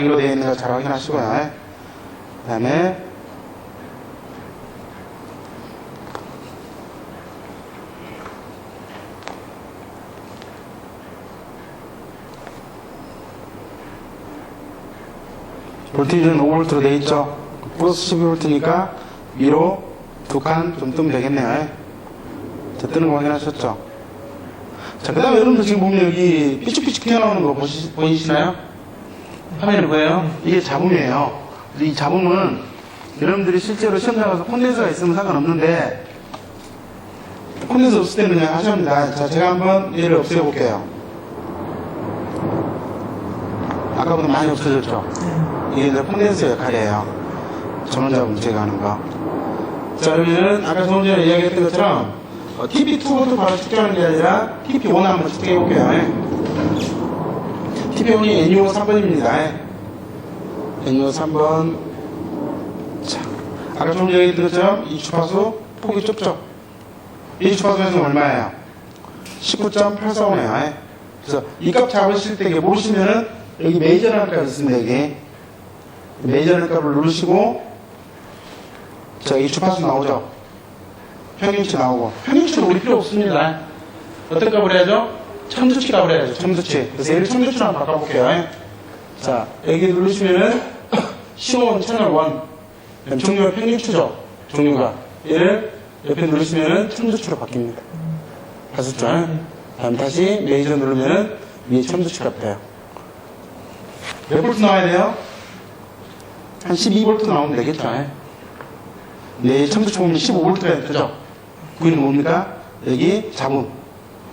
여기로 되어 있는 거잘 확인하시고요. 그 다음에 볼테이지는 5V로 되어 있죠. 플러스 12V니까 위로 두 칸 좀 뜨면 되겠네요. 자, 뜨는 거 확인하셨죠? 자, 그 다음에 여러분들 지금 보면 여기 삐죽삐죽 튀어나오는 거 보시, 보이시나요? 화면이 보여요? 이게 잡음이에요. 이 잡음은 여러분들이 실제로 시험 나가서 콘덴서가 있으면 상관없는데 콘덴서 없을 때는 그냥 하셔야 합니다. 자, 제가 한번 얘를 없애 볼게요. 아까보다 많이 없어졌죠? 이게 이제 콘덴서 역할이에요. 전원잡음 제거하는 거. 자, 그러면은 아까 조금 전에 이야기했던 것처럼 어, TP2부터 바로 측정하는 게 아니라 TP1 한번 측정해 볼게요. TP1이 NU 3번입니다. NU 3번. 자, 아까 좀 얘기했던 것처럼 이 주파수 폭이 좁죠? 이 주파수에서 얼마예요? 19.845네요. 그래서 이 값 잡으실 때 모르시면은 여기 메이저라는 값이 있습니다. 여기. 메이저라는 값을 누르시고 자, 이 주파수 나오죠? 평균치 나오고. 평균치는 우리 필요 없습니다. 어떤 값을 해야죠? 첨수치 값을 해야죠. 첨수치. 그래서 얘를 첨수치로 한번 바꿔볼게요. 자, 여기 누르시면은 시원 채널 1. 종류가 평균치죠. 종류가. 얘를 옆에 누르시면은 첨수치로 바뀝니다. 봤었죠? 다음 다시 메이저 누르면은 위에 첨수치 값 돼요. 몇 볼트 나와야 돼요? 한 12볼트 나오면 되겠죠? 네, 첨수 보면 15볼트가 되죠? 그게 뭡니까? 여기 잡음.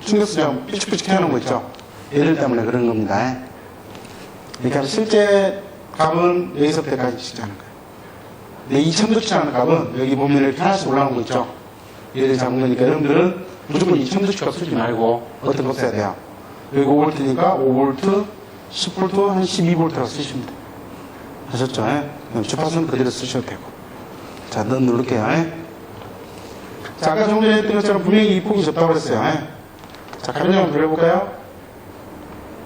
충격수장 삐죽삐죽 해놓은 거 있죠? 얘들 때문에 그런 겁니다. 그러니까 실제 값은 여기서부터 까지 시작하는 거예요. 근데 이 첨수치라는 값은 여기 보면 이렇게 하나씩 올라오는 거 있죠? 얘를 잡은 거니까 여러분들은 무조건 이 첨수치 값 쓰지 말고 어떤 거 써야 돼요? 여기 5볼트니까 5볼트, 10볼트, 한 12볼트라고 쓰시면 돼요. 하셨죠? 그럼 주파수는 그대로 쓰셔도 되고. 자, 넣 누를게요. 자, 아까 좀 전에 했던 것처럼 분명히 이 폭이 좁다고 그랬어요. 자, 가변 한번 돌려볼까요?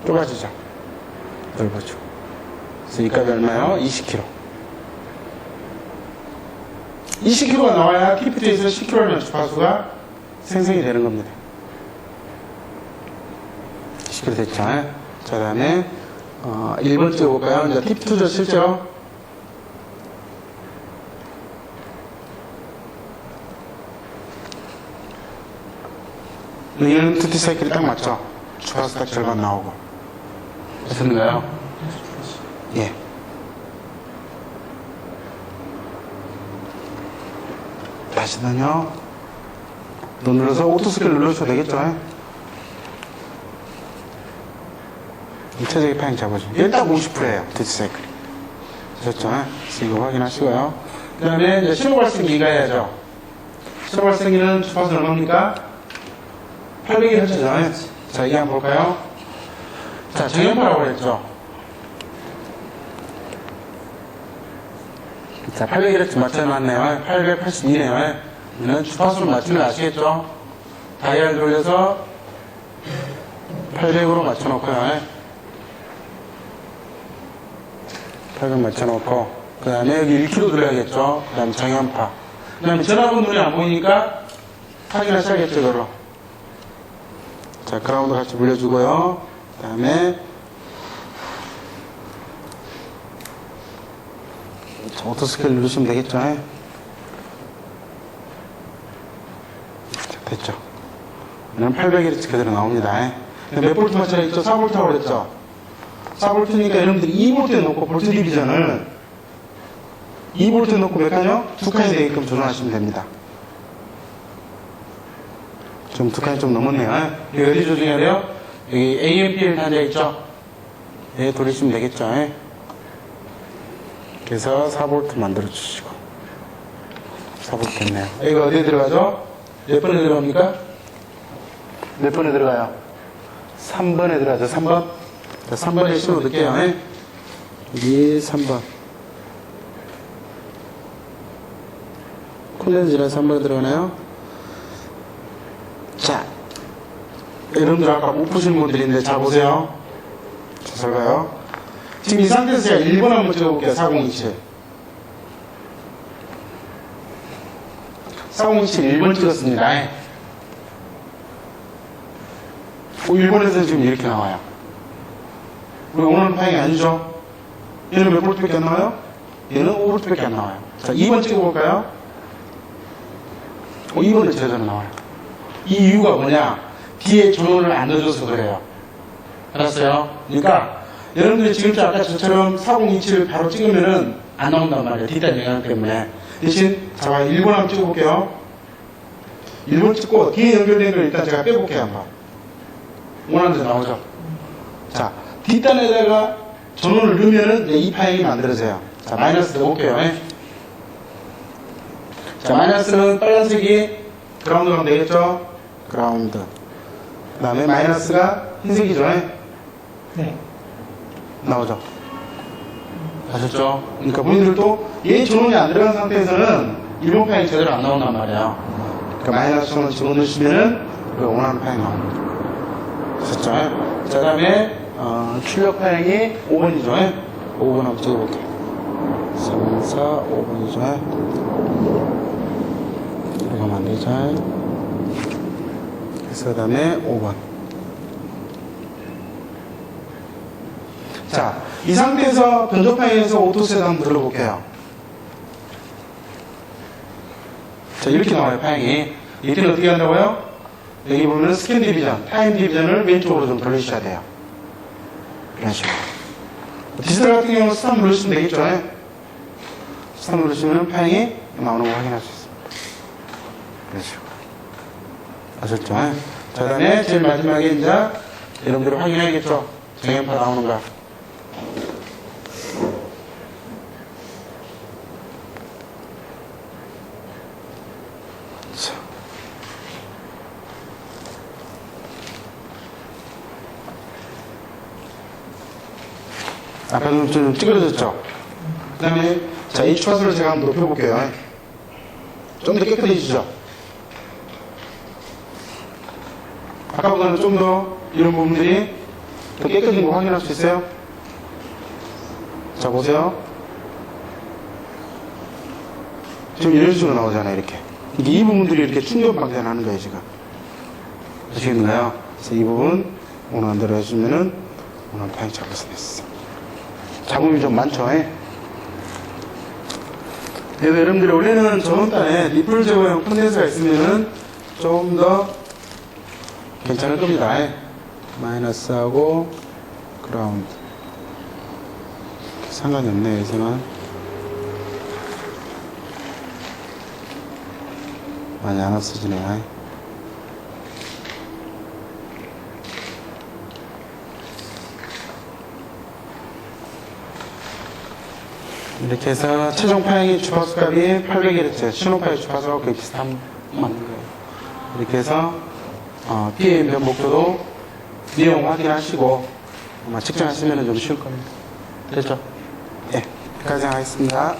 좁아지죠. 넓어져. 그래서 이 값이 얼마요? 20kg. 20kg가 나와야 TPT에서 10kg라는 주파수가 생성이 되는 겁니다. 20kg 됐죠? 자, 그 다음에, 어, 1번 찍어볼까요? 이제 TP2죠, 실제로. 얘는 투티 사이클이 딱 맞죠? 주파수 딱 절반 나오고. 됐는가요? 예. 다시는요. 너 눌러서 오토스킬 눌러주셔도 되겠죠? 전체적인 파행 잡아줘. 딱 50%예요. 투티 사이클이. 되셨죠? 그래서 이거 확인하시고요. 그 다음에 이제 신호 발생기 이가해야죠. 신호 발생기는 주파수 얼마입니까? 800Hz잖아요. 자, 이게 한번 볼까요? 자, 정연파라고 그랬죠. 자, 800Hz 맞춰놨네요. 882네요. 이는 주파수를 맞추는 거 아시겠죠? 다이얼 돌려서 800으로 맞춰놓고요. 800 맞춰놓고, 그 다음에 여기 1kg 돌려야겠죠? 그 다음에 정연파. 그 다음에 전화번 눈이 안 보이니까 확인하셔야겠죠, 그걸로. 자, 그라운드 같이 물려주고요. 그 다음에, 오토스케일 누르시면 되겠죠? 자, 됐죠? 얘는 800Hz 그대로 나옵니다. 몇 볼트 맞춰야 있죠? 4볼트라고 그랬죠? 4볼트니까 여러분들이 2볼트에 놓고 볼트 디비전을 2볼트에 놓고 몇 칸이요? 두 칸이 되게끔 조정하시면 됩니다. 좀두 칸이 좀 넘었네요. 여기 어디 조정해야 돼요? 여기 AMPL 단자 있죠? 예, 돌리시면 되겠죠? 예. 그래서 4볼트 만들어 주시고 4볼트 됐네요. 여기가 어디에 들어가죠? 몇 번에 들어갑니까? 몇 번에 들어가요? 3번에 들어가죠. 3번. 자, 3번에 신호 넣을게요. 예. 여기 3번. 콘덴스라 3번에 들어가나요? 자, 여러분들 아까 못 푸신 분들인데 잘 보세요. 자, 잘 봐요. 지금 이 상태에서 제가 1번 한번 찍어볼게요. 4027. 4027 1번 찍었습니다. 오, 1번에서 지금 이렇게 나와요. 우리 오늘 파행이 아니죠? 얘는 몇 볼트밖에 안 나와요? 얘는 5볼트밖에 안 나와요. 자, 2번 찍어볼까요? 오, 2번은 제대로 나와요. 이 이유가 뭐냐? 뒤에 전원을 안 넣어줘서 그래요. 알았어요? 그러니까 여러분들이 지금 아까 저처럼 4027을 바로 찍으면은 안 나온단 말이에요. 뒷단 영향 때문에. 대신 자, 1번 한번 찍어볼게요. 1번 찍고 뒤에 연결된 걸 일단 제가 빼볼게요. 한번. 원하는 데 나오죠? 자, 뒷단에다가 전원을 넣으면은 이제 이 파형이 만들어져요. 자, 마이너스 넣어볼게요. 예. 자, 마이너스는 빨간색이 그라운드 가면 되겠죠? 그라운드. 그 다음에 마이너스가 흰색이죠? 예. 네. 나오죠? 아셨죠? 그러니까 본인들도 얘 전원이 안 들어간 상태에서는 일본 파형이 제대로 안 나온단 말이에요. 그러니까 마이너스 전원 집어넣으시면은 그 원하는 파형이 나옵니다. 아셨죠? 자, 그 다음에 어, 출력 파형이 5번이죠? 5번 한번 찍어볼게요. 3, 4, 5번이죠? 이렇게 하면 그래서 그 다음에 5번. 자, 이 상태에서 변조파에서 오토셋 한번 눌러볼게요. 자, 이렇게 나와요, 파형이. 이때는 어떻게 한다고요? 여기 보면 스캔 디비전, 타임 디비전을 왼쪽으로 좀 돌리셔야 돼요. 이런 식으로. 디지털 같은 경우는 스탑 누르시면 되겠죠? 예? 스탑 누르시면 파형이 나오는 거 확인할 수 있습니다. 식으로. 아셨죠? 예? 자, 그 다음에 제일 마지막에 이제 여러분들이 확인해야겠죠? 정연파 나오는가? 자. 아까 좀, 좀 찌그러졌죠? 그 다음에, 자, 이 추화수를 제가 한번 높여볼게요. 좀 더 깨끗해지죠? 아까보다는 좀 더 이런 부분들이 더 깨끗한 거 확인할 수 있어요? 자, 보세요. 지금 이런 식으로 나오잖아요, 이렇게. 이게 이 부분들이 이렇게 충격 방전 하는 거예요, 지금. 아시겠나요? 그래서 이 부분 오늘 안 오늘 파이 잡을 수 있어. 잡음이 좀 많죠, 예? 여러분들이 원래는 저번 달에 리플 제거용 콘덴서가 있으면은 조금 더 괜찮을 겁니다. 예? 마이너스하고 그라운드. 상관이 없네요, 요새는. 많이 안 없어지네요. 이렇게 해서 최종 파행의 주파수 값이 800Hz, 신호파의 주파수가 거의 비슷한 맞는 거예요. 이렇게 해서 어, PAM 변복도도 내용 확인하시고 아마 측정하시면 좀 쉬울 겁니다. 됐죠? 예, 여기까지 하겠습니다.